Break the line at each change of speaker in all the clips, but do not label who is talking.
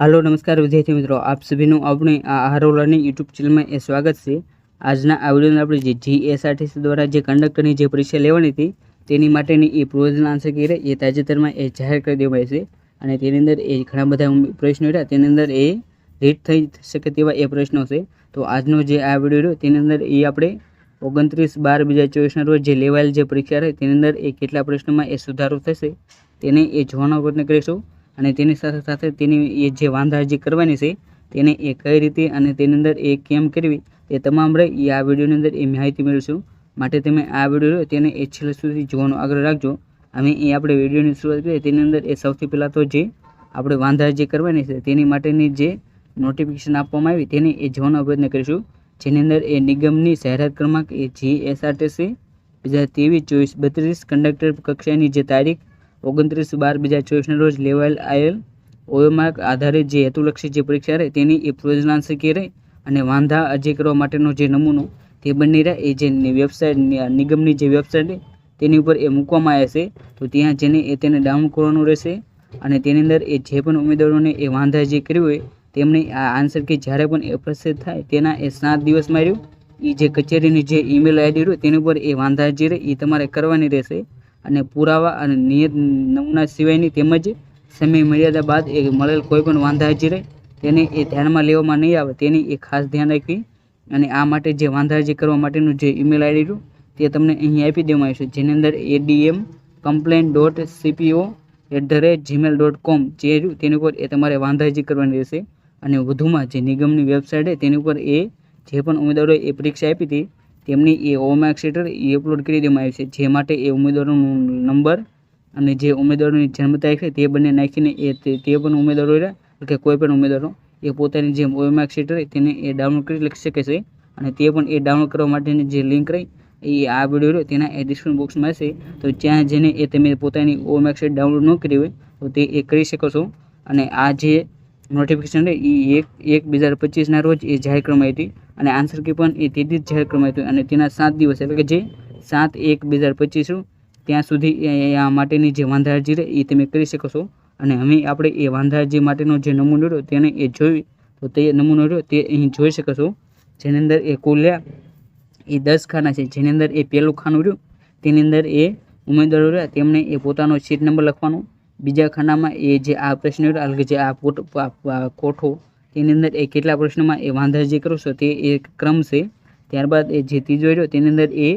હાલો, નમસ્કાર વિદ્યાર્થી મિત્રો. આપ સભીનું આપણે આ યુટ્યુબ ચેનલમાં એ સ્વાગત છે. આજના આ વિડીયોમાં આપણે જે જીએસઆરટીસી દ્વારા જે કંડક્ટરની જે પરીક્ષા લેવાની હતી, તેની માટેની એ પ્રોવિઝન આન્સર કહી એ તાજેતરમાં એ જાહેર કરી દેવાય છે. અને તેની અંદર એ ઘણા બધા પ્રશ્નો રહ્યા તેની અંદર એ રીટ થઈ શકે તેવા એ પ્રશ્નો છે. તો આજનો જે આ વીડિયો તેની અંદર એ આપણે ઓગણત્રીસ બાર બીજા ચોવીસના રોજ જે લેવાયેલ જે પરીક્ષા રહે, તેની અંદર એ કેટલા પ્રશ્નોમાં એ સુધારો થશે, તેને એ જોવાનો પ્રયત્ન કરીશું. અને તેની સાથે સાથે તેની એ જે વાંધા જે કરવાની છે, તેને એ કઈ રીતે અને તેની અંદર એ કેમ કરવી, તે તમામ રહે એ આ વિડીયોની અંદર એ માહિતી મેળવીશું. માટે તમે આ વીડિયો તેને એ છેલ્લે સુધી જોવાનો આગ્રહ રાખજો. અમે એ આપણે વિડીયોની શરૂઆત કરીએ, તેની અંદર એ સૌથી પહેલાં તો જે આપણે વાંધા જે કરવાની છે, તેની માટેની જે નોટિફિકેશન આપવામાં આવી, તેને એ જોવાનો પ્રયત્ન કરીશું. જેની અંદર એ નિગમની જાહેરાત ક્રમાંક એ જી એસઆરટીસી બે હજાર ત્રેવીસ, ચોવીસ, બત્રીસ કંડક્ટર કક્ષાની જે તારીખ ઓગણત્રીસ બાર બે હજાર ચોવીસના રોજ લેવાયેલ આવેલ ઓયોમાર્ક આધારિત જે હેતુલક્ષી જે પરીક્ષા રહે તેની એ પ્રોજનાંશકી રહે અને વાંધા અરજી કરવા માટેનો જે નમૂનો તે બંને રહે, એ જે વેબસાઇટ નિગમની જે વેબસાઇટ તેની ઉપર એ મૂકવામાં આવે છે. તો ત્યાં જેને એ તેને ડાઉનલોડ કરવાનું રહેશે અને તેની અંદર એ જે પણ ઉમેદવારોને એ વાંધા જે કર્યું હોય તેમણે આ આન્સર કે જ્યારે પણ એ પ્રસિદ્ધ થાય તેના એ સાત દિવસમાં રહ્યું. એ જે કચેરીની જે ઈમેલ આઈડી રહ્યું તેની ઉપર એ વાંધા જે રહે એ તમારે કરવાની રહેશે. અને પુરાવા અને નિયત નમૂના સિવાયની તેમજ સમય મર્યાદા બાદ એ મળેલ કોઈ પણ વાંધા રહે, તેને એ ધ્યાનમાં લેવામાં નહીં આવે, તેની એ ખાસ ધ્યાન રાખવી. અને આ માટે જે વાંધા અરજી કરવા માટેનું જે ઈમેલ આઈડી રહ્યું તે તમને અહીં આપી દેવામાં આવ્યું જેની અંદર ADM complain dot CPO at the rate Gmail dot com જે રહ્યું, તેની ઉપર એ તમારે વાંધા અરજી કરવાની રહેશે. અને વધુમાં જે નિગમની વેબસાઇટ છે, તેની ઉપર એ જે પણ ઉમેદવારોએ એ પરીક્ષા આપી હતી તેમની એ ઓમાર્ક શીટર એ અપલોડ કરી દેવામાં આવી છે. જે માટે એ ઉમેદવારોનો નંબર અને જે ઉમેદવારોની જન્મ તારીખ છે તે બંને નાખીને એ તે પણ ઉમેદવારો એટલે કે કોઈ પણ ઉમેદવારો. એ પોતાની જે ઓમાર્ક શીટર તેને એ ડાઉનલોડ કરી લખી શકે છે અને તે પણ એ ડાઉનલોડ કરવા માટેની જે લિંક રહી એ આ વીડિયો રહ્યો, તેના એ ડિસ્ક્રિપ્શન બોક્સમાં હશે. તો ત્યાં જઈને એ તમે પોતાની શીટ ડાઉનલોડ ન કરી હોય તો તે એ કરી શકો છો. અને આ જે નોટિફિકેશન એ એક એક બે હજાર પચીસના રોજ એ જાહેર કરવામાં હતી. અને આન્સર કી પણ એ તેથી જ જાહેર કરવામાં આવ્યું અને તેના સાત દિવસ એટલે કે જે સાત એક બે હજાર પચીસ ત્યાં સુધી આ માટેની જે વાંધા અરજી રહે એ તમે કરી શકો છો. અને હવે આપણે એ વાંધા અરજી માટેનો જે નમૂનો રહ્યો તેને એ જોઈ, તો તે નમૂનો રહ્યો તે અહીં જોઈ શકો છો. જેની અંદર એ કુલ એ દસ ખાના છે. જેની અંદર એ પહેલું ખાનું રહ્યું, તેની અંદર એ ઉમેદવારો રહ્યા તેમણે એ પોતાનો સીટ નંબર લખવાનો બીજા ખાનામાં એ જે આ પ્રશ્ન એટલે કે જે આ કોઠો તેની અંદર એ કેટલા પ્રશ્નોમાં એ વાંધા જે કરો છો તે એક ક્રમ છે. ત્યારબાદ એ જે ત્રીજો રહ્યો, તેની અંદર એ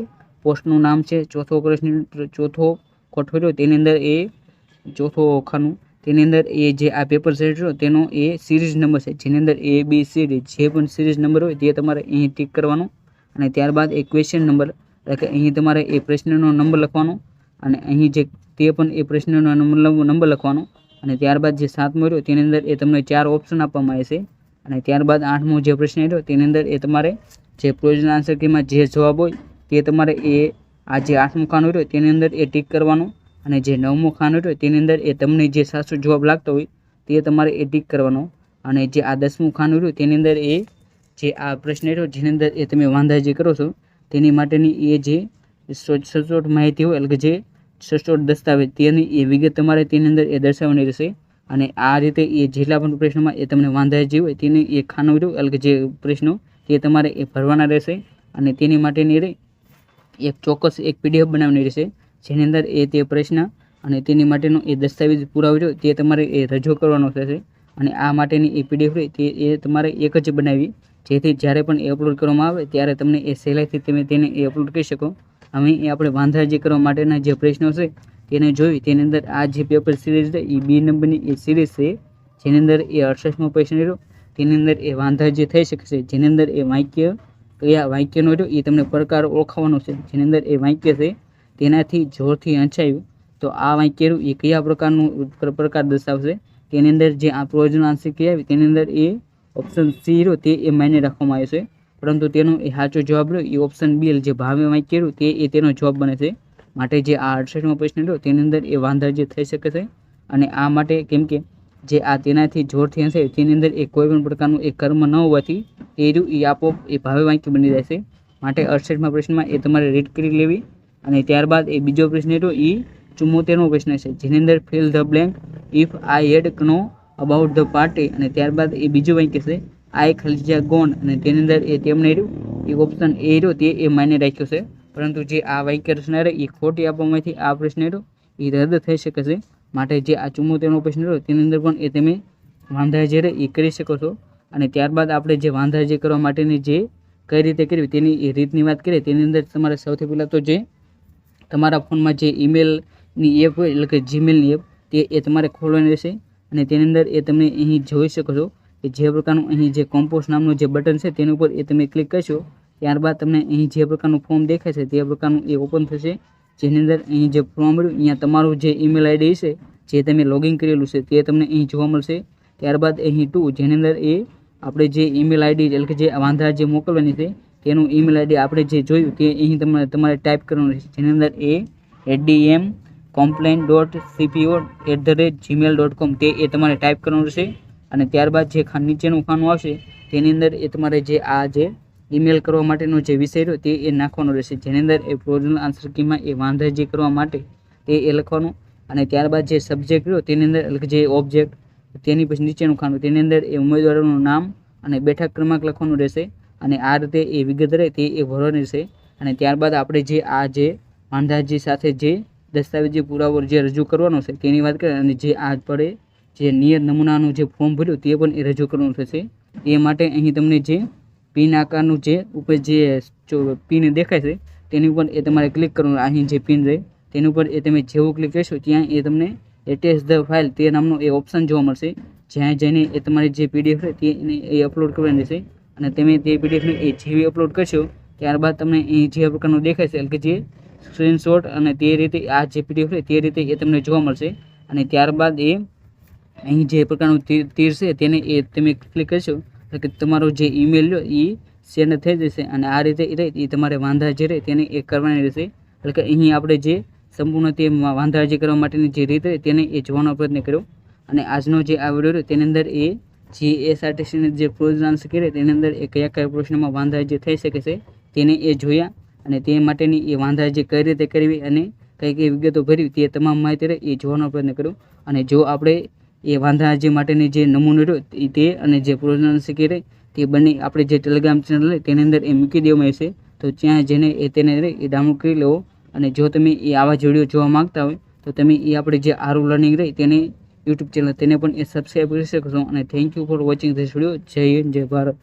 પોસ્ટનું નામ છે, ચોથો પ્રશ્ન ચોથો કોઠો રહ્યો તેની અંદર એ ચોથો ખાનું, તેની અંદર એ જે આ પેપર સેટ રહ્યો, તેનો એ સિરીઝ નંબર છે, જેની અંદર એ, બી, સી જે પણ સિરીઝ નંબર હોય તે તમારે અહીં ટીક કરવાનો. અને ત્યારબાદ એ ક્વેશ્ચન નંબર એટલે કે અહીં તમારે એ પ્રશ્નનો નંબર લખવાનો. અને અહીં જે તે પણ એ પ્રશ્નનો નંબર લખવાનો. અને ત્યારબાદ જે સાતમો રહ્યો તેની અંદર એ તમને ચાર ઓપ્શન આપવામાં આવે છે અને ત્યારબાદ આઠમો જે પ્રશ્ન રહ્યો તેની અંદર એ તમારે જે પ્રોજન આન્સર કીમાં જે જવાબ હોય, તે તમારે એ આ જે આઠમું ખાનું રહ્યો, તેની અંદર એ ટીક કરવાનું. અને જે નવમું ખાનું રહ્યો, તેની અંદર એ તમને જે સાચો જવાબ લાગતો હોય, તે તમારે એ ટીક કરવાનો. અને જે આ દસમું ખાનું રહ્યું, તેની અંદર એ જે આ પ્રશ્ન રહ્યો જેની અંદર એ તમે વાંધા જે કરો છો, તેની માટેની એ જે સચોટ માહિતી હોય એટલે કે જે સચોટ દસ્તાવેજ. તેની એ વિગત તમારે તેની અંદર એ દર્શાવવાની રહેશે. અને આ રીતે એ જેટલા પણ પ્રશ્નોમાં એ તમને વાંધા જે હોય તેને એ ખાનું રહ્યું એટલે કે જે પ્રશ્નો, તે તમારે એ ભરવાના રહેશે. અને તેની માટેની રે, એક ચોક્કસ એક પીડીએફ બનાવવાની રહેશે. જેની અંદર એ તે પ્રશ્ન અને તેની માટેનો એ દસ્તાવેજ પુરાવજો તે તમારે એ રજૂ કરવાનો થશે અને આ માટેની એ પીડીએફ રહે તે એ તમારે એક જ બનાવી. જેથી જ્યારે પણ એ અપલોડ કરવામાં આવે, ત્યારે તમને એ સહેલાઈથી તમે તેને એ અપલોડ કરી શકો. અમે એ આપણે વાંધા જે કરવા માટેના જે પ્રશ્નો છે, તેને જોઈ તેની અંદર આ જે પેપર સિરીઝ છે એ બી નંબરની એ સિરીઝ છે, જેની અંદર એ અડસઠમો પ્રશ્ન રહ્યો. તેની અંદર એ વાંધા જે થઈ શકે જેની અંદર એ વાક્ય કયા વાક્યનો રહ્યો એ તમને પ્રકાર ઓળખાવાનો છે. જેની અંદર એ વાક્ય છે, તેનાથી જોરથી અંચાયું તો આ વાક્ય રહ્યું એ કયા પ્રકારનું પ્રકાર દર્શાવશે? તેની અંદર જે આ પ્રોજન આંશિક કહેવાય તેની અંદર એ ઓપ્શન સી રહ્યો, તે એ માયને રાખવામાં આવ્યો છે. પરંતુ તેનો એ સાચો જવાબ રહ્યો. એ ઓપ્શન બી જે ભાવે રહ્યું તે એ તેનો જવાબ બને છે. માટે જે આ અડસઠમો પ્રશ્ન રહ્યો, તેની અંદર એ વાંધા જે થઈ શકે છે. અને આ માટે કેમ કે જે આ તેનાથી જોરથી હશે, તેની અંદર એ કોઈ પણ પ્રકારનું એ કર્મ ન હોવાથી એ રહ્યું એ આપોઆપ એ ભાવે વાક્ય બની છે માટે અડસઠમા પ્રશ્નમાં એ તમારે રીડ કરી લેવી. અને ત્યારબાદ એ બીજો પ્રશ્ન રહ્યો એ ચુમ્મોતેરમો પ્રશ્ન છે. જેની અંદર fill the blank if I had know about the party અને ત્યારબાદ એ બીજું વાક્ય છે. આઈ ખાલી જગ્યા ગોન અને તેની અંદર એ તેમણે રહ્યું એ ઓપ્શન એ રહ્યો તે એ માન્ય રાખ્યો છે. પરંતુ જે આ વાક્ય રચના રહે એ ખોટી આપવામાંથી આ પ્રશ્ન રહ્યો, એ રદ થઈ શકે છે. માટે જે આ ચુમ્મોતેરનો પ્રશ્ન રહ્યો, તેની અંદર પણ એ તમે વાંધા જે રહે, એ કરી શકો છો. અને ત્યારબાદ આપણે જે વાંધા જે કરવા માટેની જે કઈ રીતે કરવી, તેની એ રીતની વાત કરીએ, તેની અંદર તમારે સૌથી પહેલાં તો જે તમારા ફોનમાં જે ઈમેલની એપ હોય, એટલે કે જીમેલની એપ તે એ તમારે ખોલવાની રહેશે. અને તેની અંદર એ તમે અહીં જોઈ શકો છો કે જે પ્રકારનું અહીં જે કોમ્પોસ્ટ નામનું જે બટન છે તેની ઉપર એ તમે ક્લિક કરશો, ત્યારબાદ તમને અહીં જે પ્રકારનું ફોર્મ દેખાય છે તે પ્રકારનું એ ઓપન થશે. જેની અંદર અહીં જે ફોર્મ મળ્યું, અહીંયા તમારું જે ઈમેલ આઈડી છે, જે તમે લોગિન કરેલું છે તે તમને અહીં જોવા મળશે. ત્યારબાદ અહીં ટુ જેની અંદર એ આપણે જે ઈમેલ આઈડી એટલે કે જે વાંધા જે મોકલવાની છે, તેનું ઈમેલ આઈડી આપણે જે જોયું તે અહીં તમારે તમારે ટાઈપ કરવાનું રહેશે. જેની અંદર એ ADM complain dot CPO at the rate Gmail dot com તે એ તમારે ટાઈપ કરવાનું રહેશે. અને ત્યારબાદ જે ખાન નીચેનું ખાનું આવશે, તેની અંદર એ તમારે જે આ જે ઈમેલ કરવા માટેનો જે વિષય રહ્યો, તે એ નાખવાનો રહેશે. જેની અંદર એ પ્રોજનલ આન્સર કીમાં એ વાંધા જે કરવા માટે તે એ લખવાનું. અને ત્યારબાદ જે સબ્જેક્ટ રહ્યો, તેની અંદર જે ઓબ્જેક્ટ તેની પછી નીચેનું ખાનું, તેની અંદર એ ઉમેદવારોનું નામ અને બેઠક ક્રમાંક લખવાનું રહેશે. અને આ રીતે એ વિગત રહે, તે એ ભરવાની રહેશે. અને ત્યારબાદ આપણે જે આ જે વાંધાજી સાથે જે દસ્તાવેજી પુરાવો જે રજૂ કરવાનો છે, તેની વાત કરીએ અને જે આ પડે જે નિયત નમૂનાનું જે ફોર્મ ભર્યું તે પણ એ રજૂ કરવાનું થશે. એ માટે અહીં તમને જે પિન આકારનું જે ઉપર જે પિન દેખાય છે, તેની ઉપર એ તમારે ક્લિક કરવાનું. અહીં જે પિન રહે, તેની ઉપર એ તમે જેવું ક્લિક કરશો, ત્યાં એ તમને એટેચ ધ ફાઇલ તે નામનું એ ઓપ્શન જોવા મળશે. જ્યાં જઈને એ તમારી જે પીડીએફ રહે તેને એ અપલોડ કરવાની રહેશે. અને તમે તે પીડીએફને એ જેવી અપલોડ કરશો, ત્યારબાદ તમને અહીં જે પ્રકારનું દેખાય છે, એટલે કે જે સ્ક્રીનશોટ અને તે રીતે આ જે પીડીએફ રહે, તે રીતે એ તમને જોવા મળશે. અને ત્યારબાદ એ અહીં જે પ્રકારનું તીર છે તેને એ તમે ક્લિક કરશો, એટલે કે તમારો જે ઈમેલ લો એ સેન્ડ થઈ જશે અને આ રીતે એ રહે એ તમારે વાંધા જે રહે તેને એ કરવાની રહેશે. એટલે કે અહીં આપણે જે સંપૂર્ણ તે વાંધા જે કરવા માટેની જે રીત રહે તેને એ જોવાનો પ્રયત્ન કર્યો. અને આજનો જે આ વીડિયો રહ્યો તેની અંદર એ જે એસઆરટીસીની જે પ્રોઝાન્સ કરે તેની અંદર એ કયા કયા પ્રશ્નમાં વાંધા જે થઈ શકે છે તેને એ જોયા અને તે માટેની એ વાંધા જે કઈ રીતે કરવી અને કઈ કઈ વિગતો ભરવી તે તમામ માહિતી રહે એ જોવાનો પ્રયત્ન કર્યો. અને જો આપણે એ વાંધા જે માટેની જે નમૂનો રહ્યો તે- અને જે પ્રોઝાન્સ કરે તે બંને આપણે જે ટેલિગ્રામ ચેનલ તેની અંદર એ મૂકી દેવામાં આવશે. તો ત્યાં જેને એ તેને રહે એ ડાઉનલોડ કરી લેવો અને જો તમે એ આવા જ જોવા માંગતા હોય તો તમે એ આપણે જે આરુ લર્નિંગ રહી તેને યુટ્યુબ ચેનલ, તેને પણ એ સબસ્ક્રાઈબ કરી શકશો અને thank you for watching this video Jai Hind, Jai Bharat.